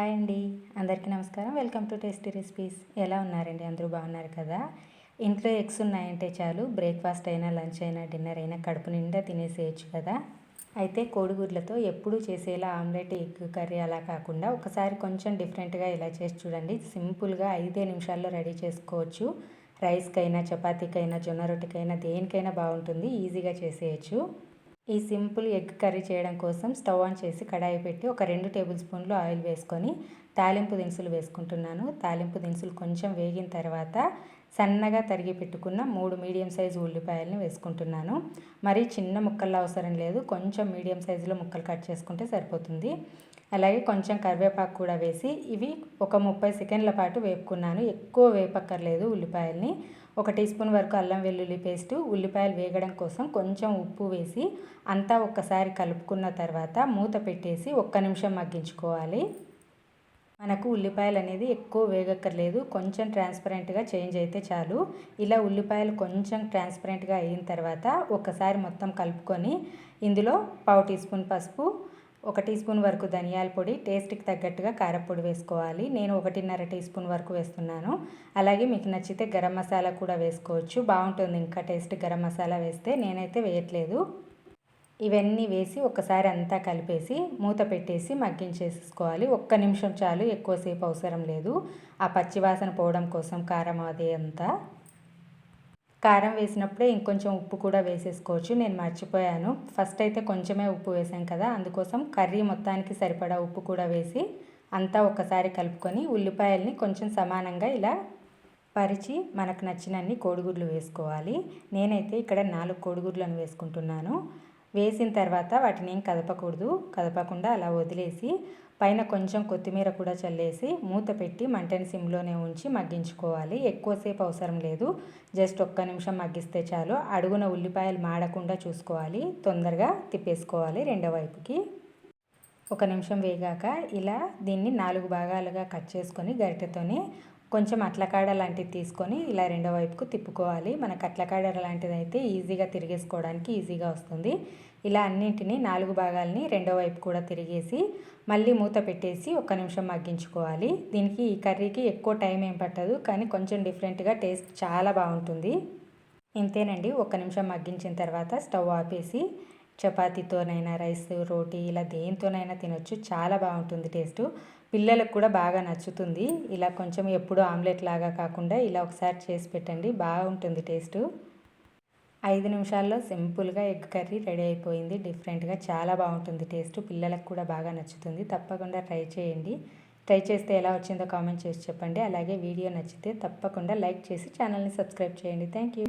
Hi అండి. అందరికీ నమస్కారం. Welcome to tasty recipes. ఎలా ఉన్నారండి? అందరూ బాగున్నారు కదా? ఇంట్లో ఎగ్స్ ఉన్నాయంటే చాలు బ్రేక్ఫాస్ట్ అయినా లంచ్ అయినా డిన్నర్ అయినా కడుపు నిండా తినేసేయచ్చు కదా? అయితే కోడిగుడ్లతో ఎప్పుడూ చేసేలా ఆమ్లెట్ ఎగ్ కర్రీ అలా కాకుండా ఒకసారి కొంచెం డిఫరెంట్గా ఇలా చేసి చూడండి. సింపుల్గా ఐదే నిమిషాల్లో రెడీ చేసుకోవచ్చు. రైస్కైనా చపాతీకైనా జొన్న రొట్టెకైనా దేనికైనా బాగుంటుంది. ఈజీగా చేసేయచ్చు. ఈ సింపుల్ ఎగ్ కర్రీ చేయడం కోసం స్టవ్ ఆన్ చేసి కడాయి పెట్టి ఒక రెండు టేబుల్ స్పూన్లు ఆయిల్ వేసుకొని తాలింపు దినుసులు వేసుకుంటున్నాను. తాలింపు దినుసులు కొంచెం వేగిన తర్వాత సన్నగా తరిగి పెట్టుకున్న మూడు మీడియం సైజు ఉల్లిపాయలని వేసుకుంటున్నాను. మరీ చిన్న ముక్కల్లో అవసరం లేదు. కొంచెం మీడియం సైజులో ముక్కలు కట్ చేసుకుంటే సరిపోతుంది. అలాగే కొంచెం కరివేపాకు కూడా వేసి ఇవి ఒక ముప్పై సెకండ్ల పాటు వేపుకున్నాను. ఎక్కువ వేపక్కర్లేదు ఉల్లిపాయల్ని. ఒక టీ స్పూన్ వరకు అల్లం వెల్లుల్లి పేస్టు ఉల్లిపాయలు వేగడం కోసం కొంచెం ఉప్పు వేసి అంతా ఒక్కసారి కలుపుకున్న తర్వాత మూత పెట్టేసి ఒక్క నిమిషం మగ్గించుకోవాలి. మనకు ఉల్లిపాయలు అనేది ఎక్కువ వేగక్కర్లేదు. కొంచెం ట్రాన్స్పరెంట్గా చేంజ్ అయితే చాలు. ఇలా ఉల్లిపాయలు కొంచెం ట్రాన్స్పరెంట్గా అయిన తర్వాత ఒకసారి మొత్తం కలుపుకొని ఇందులో పావు టీ స్పూన్ పసుపు ఒక టీ స్పూన్ వరకు ధనియాల పొడి టేస్ట్కి తగ్గట్టుగా కారపొడి వేసుకోవాలి. నేను ఒకటిన్నర టీ స్పూన్ వరకు వేస్తున్నాను. అలాగే మీకు నచ్చితే గరం మసాలా కూడా వేసుకోవచ్చు. బాగుంటుంది ఇంకా టేస్ట్ గరం మసాలా వేస్తే నేనైతే వేయట్లేదు. ఇవన్నీ వేసి ఒకసారి అంతా కలిపేసి మూత పెట్టేసి మగ్గించేసుకోవాలి ఒక్క నిమిషం చాలు ఎక్కువసేపు అవసరం లేదు. ఆ పచ్చివాసన పోవడం కోసం కారం అది అంతా. కారం వేసినప్పుడే ఇంకొంచెం ఉప్పు కూడా వేసేసుకోవచ్చు. నేను మర్చిపోయాను. ఫస్ట్ అయితే కొంచెమే ఉప్పు వేసాం కదా అందుకోసం కర్రీ మొత్తానికి సరిపడా ఉప్పు కూడా వేసి అంతా ఒకసారి కలుపుకొని ఉల్లిపాయల్ని కొంచెం సమానంగా ఇలా పరిచి మనకు నచ్చినన్ని కోడిగుడ్లు వేసుకోవాలి. నేనైతే ఇక్కడ నాలుగు కోడిగుడ్లను వేసుకుంటున్నాను. వేసిన తర్వాత వాటిని ఏం కదపకూడదు. కదపకుండా అలా వదిలేసి పైన కొంచెం కొత్తిమీర కూడా చల్లేసి మూత పెట్టి మంటని సిమ్లోనే ఉంచి మగ్గించుకోవాలి. ఎక్కువసేపు అవసరం లేదు. జస్ట్ ఒక్క నిమిషం మగ్గిస్తే చాలు. అడుగున ఉల్లిపాయలు మాడకుండా చూసుకోవాలి. తొందరగా తిప్పేసుకోవాలి రెండో వైపుకి. ఒక నిమిషం వేగాక ఇలా దీన్ని నాలుగు భాగాలుగా కట్ చేసుకొని గరిటెతోనే కొంచెం అట్లకాడ లాంటిది తీసుకొని ఇలా రెండో వైపుకు తిప్పుకోవాలి. మనకు అట్లకాడ లాంటిది అయితే ఈజీగా తిరిగేసుకోవడానికి ఈజీగా వస్తుంది. ఇలా అన్నింటినీ నాలుగు భాగాలని రెండో వైపు కూడా తిరిగేసి మళ్ళీ మూత పెట్టేసి ఒక్క నిమిషం మగ్గించుకోవాలి. దీనికి ఈ కర్రీకి ఎక్కువ టైం ఏం పట్టదు కానీ కొంచెం డిఫరెంట్గా టేస్ట్ చాలా బాగుంటుంది. ఇంతేనండి. ఒక్క నిమిషం మగ్గించిన తర్వాత స్టవ్ ఆపేసి చపాతీతోనైనా రైస్ రోటీ ఇలా దేనితోనైనా తినొచ్చు. చాలా బాగుంటుంది టేస్ట్. పిల్లలకు కూడా బాగా నచ్చుతుంది. ఇలా కొంచెం ఎప్పుడు ఆమ్లెట్ లాగా కాకుండా ఇలా ఒకసారి చేసి పెట్టండి. బాగుంటుంది టేస్ట్. ఐదు నిమిషాల్లో సింపుల్గా ఎగ్ కర్రీ రెడీ అయిపోయింది. డిఫరెంట్గా చాలా బాగుంటుంది టేస్ట్. పిల్లలకు కూడా బాగా నచ్చుతుంది. తప్పకుండా ట్రై చేయండి. ట్రై చేస్తే ఎలా వచ్చిందో కామెంట్ చేసి చెప్పండి. అలాగే వీడియో నచ్చితే తప్పకుండా లైక్ చేసి ఛానల్ని సబ్స్క్రైబ్ చేయండి. Thank you